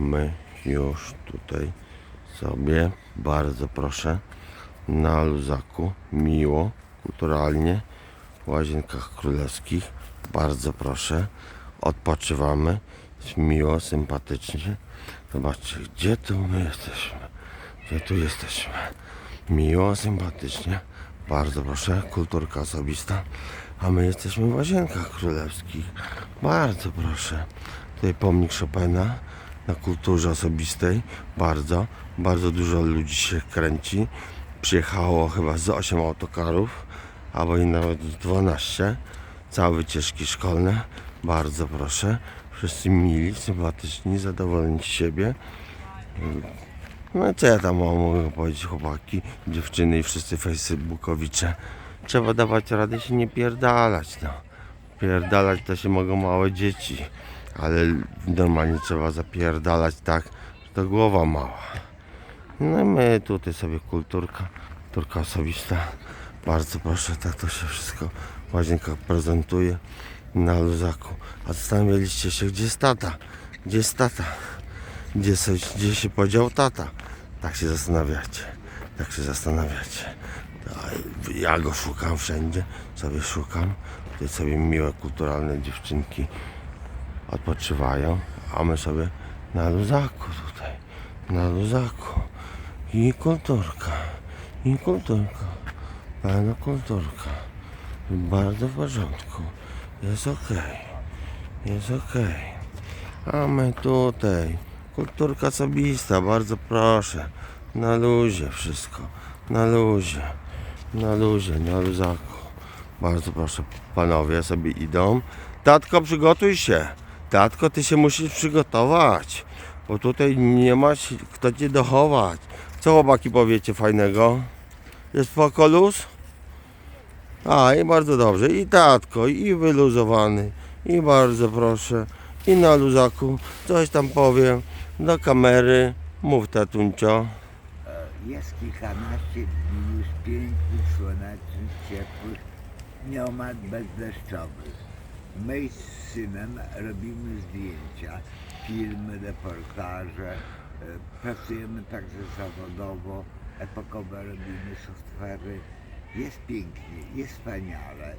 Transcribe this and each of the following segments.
A my już tutaj sobie, bardzo proszę, na luzaku, miło, kulturalnie, w łazienkach królewskich. Bardzo proszę, odpoczywamy, miło, sympatycznie. Zobaczcie, gdzie tu my jesteśmy? Gdzie tu jesteśmy? Miło, sympatycznie. Bardzo proszę, kulturka osobista. A my jesteśmy w łazienkach królewskich. Bardzo proszę. Tutaj pomnik Chopina na kulturze osobistej. Bardzo, bardzo dużo ludzi się kręci. Przyjechało chyba z 8 autokarów, albo i nawet z 12. Całe wycieczki szkolne. Bardzo proszę. Wszyscy mili, sympatyczni, zadowoleni z siebie. No co ja tam mogę powiedzieć, chłopaki, dziewczyny i wszyscy facebookowicze. Trzeba dawać radę się nie pierdalać, no. Pierdalać to się mogą małe dzieci, ale normalnie trzeba zapierdalać tak, że to głowa mała. No my tutaj sobie kulturka, kulturka osobista. Bardzo proszę, tak to się wszystko w łazienkach prezentuje na luzaku. A zastanawialiście się, gdzie jest tata? Gdzie jest tata? Gdzie, se, gdzie się podział tata? Tak się zastanawiacie. Tak się zastanawiacie. Ja go szukam wszędzie, sobie szukam. Tutaj sobie miłe, kulturalne dziewczynki odpoczywają, a my sobie na luzaku tutaj, na luzaku. I kulturka, i kulturka, pełna kulturka. Bardzo w porządku, jest okej, jest okej. A my tutaj, kulturka osobista, bardzo proszę, na luzie wszystko, na luzie, na luzie, na luzaku. Bardzo proszę, panowie sobie idą. Tatko, przygotuj się. Tatko, ty się musisz przygotować, bo tutaj nie masz kto cię dochować. Co chłopaki powiecie fajnego? Jest pokolus? A, i bardzo dobrze. I tatko, i wyluzowany. I bardzo proszę. I na luzaku. Coś tam powiem. Do kamery. Mów tatuncio. Jest kilkanaście dni już pięknych, słonecznych, ciepłych, nieomal bezdeszczowych. My z synem robimy zdjęcia, filmy, reportaże, e, pracujemy także zawodowo, epokowe robimy software'y. Jest pięknie, jest wspaniale.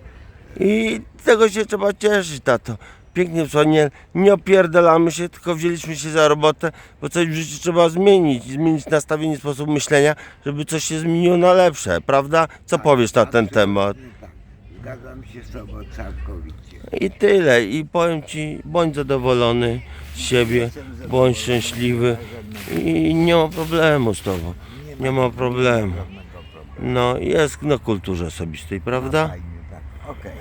I tego się trzeba cieszyć, tato. Pięknie co, nie, opierdalamy się, tylko wzięliśmy się za robotę, bo coś w życiu trzeba zmienić, zmienić nastawienie, sposób myślenia, żeby coś się zmieniło na lepsze, prawda? Co powiesz na ten Absolutnie temat? Zgadzam się z Tobą całkowicie. I tyle. I powiem Ci, bądź zadowolony z siebie, bądź szczęśliwy i nie ma problemu z Tobą. Nie ma problemu. No, jest na kulturze osobistej, prawda? Fajnie, tak. Okej.